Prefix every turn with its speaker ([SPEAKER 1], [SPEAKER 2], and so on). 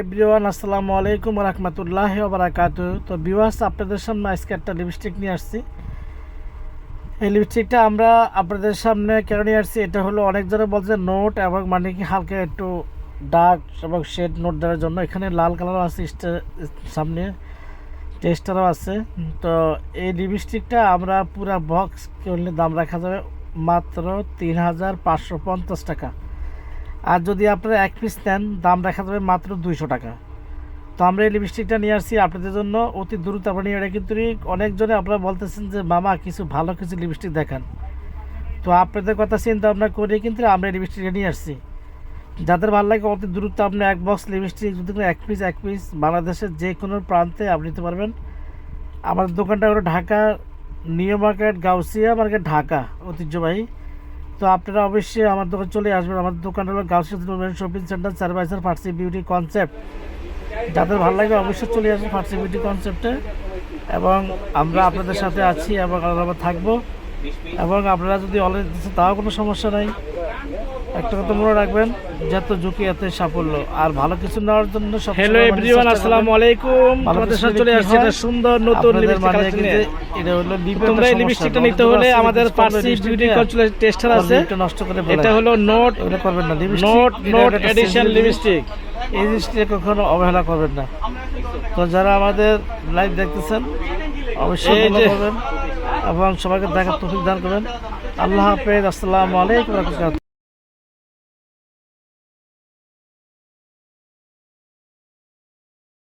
[SPEAKER 1] Everyone আসসালামু আলাইকুম রহমতুল্লাহ বারাকাত তো বিওয়াস আপনাদের সামনে আজকে একটা লিপস্টিক নিয়ে আসছি। এই লিপস্টিকটা আমরা আপনাদের সামনে কেন নিয়ে আসছি, এটা হলো অনেক জনে বলছে নোট এবং মানে কি হালকা একটু ডার্ক এবং শেড নোট দেওয়ার জন্য। এখানে লাল কালারও আছে সামনে টেস্টারও আছে। তো এই লিপস্টিকটা আমরা পুরা বক্স কিনলে দাম রাখা যাবে মাত্র তিন হাজার পাঁচশো পঞ্চাশ টাকা। আর যদি আপনারা এক পিস নেন, দাম রাখা যাবে মাত্র দুইশো টাকা। তো আমরা এই লিপস্টিকটা নিয়ে আসছি আপনাদের জন্য। অতি দ্রুত আপনি এটা কিন্তু অনেকজনে আপনারা বলতেছেন যে, মামা, কিছু ভালো কিছু লিপস্টিক দেখান। তো আপনাদের কথা চিন্তা ভাবনা করে কিন্তু আমরা এই লিপস্টিকটা নিয়ে আসছি। যাদের ভালো লাগে, অতি দ্রুত আপনি এক বক্স লিপস্টিক যদি এক পিস এক পিস বাংলাদেশের যে কোনো প্রান্তে আপনি নিতে পারবেন। আমাদের দোকানটা হলো Dhaka, new market, Gausia market, Dhaka, ঐতিহ্যবাহী। তো আপনারা অবশ্যই আমার দোকান চলে আসবেন। আমার দোকান হলো গাউসিয়া শপিং সেন্টার চার বাইসার ফার্সি বিউটি কনসেপ্ট যাদের ভালো লাগবে অবশ্যই চলে আসবেন ফার্সি বিউটি কনসেপ্টে এবং আমরা আপনাদের সাথে আছি এবং আমরা থাকব। এবং আপনারা যদি অলরেডি তাও কোনো সমস্যা নাই। একটা কথা মনে রাখবেন যত ঝুঁকি এত সাফল্য। আর ভালো কিছু নেওয়ার জন্য
[SPEAKER 2] হ্যালো এভরিওয়ান আসসালামু আলাইকুম। সাথে চলে আসছে সুন্দর নতুন লিপস্টিক
[SPEAKER 1] এটা হলো
[SPEAKER 2] তোমরা এই লিপস্টিকটা নিতে হলে আমাদের পার্সি বিউটি টেস্টার আছে।
[SPEAKER 1] লিপটা নষ্ট করে
[SPEAKER 2] এটা হলো নোট
[SPEAKER 1] এগুলো করবেন না।
[SPEAKER 2] নোট নোট এডিশন লিপস্টিক
[SPEAKER 1] এই জিনিসটি কখনো অবহেলা করবেন না। তো যারা আমাদের লাইভ দেখতেছেন অবশ্যই করবেন এবং সবাইকে দেখার তৌফিক দান করবেন। আল্লাহ হাফেজ। আসসালামু আলাইকুম।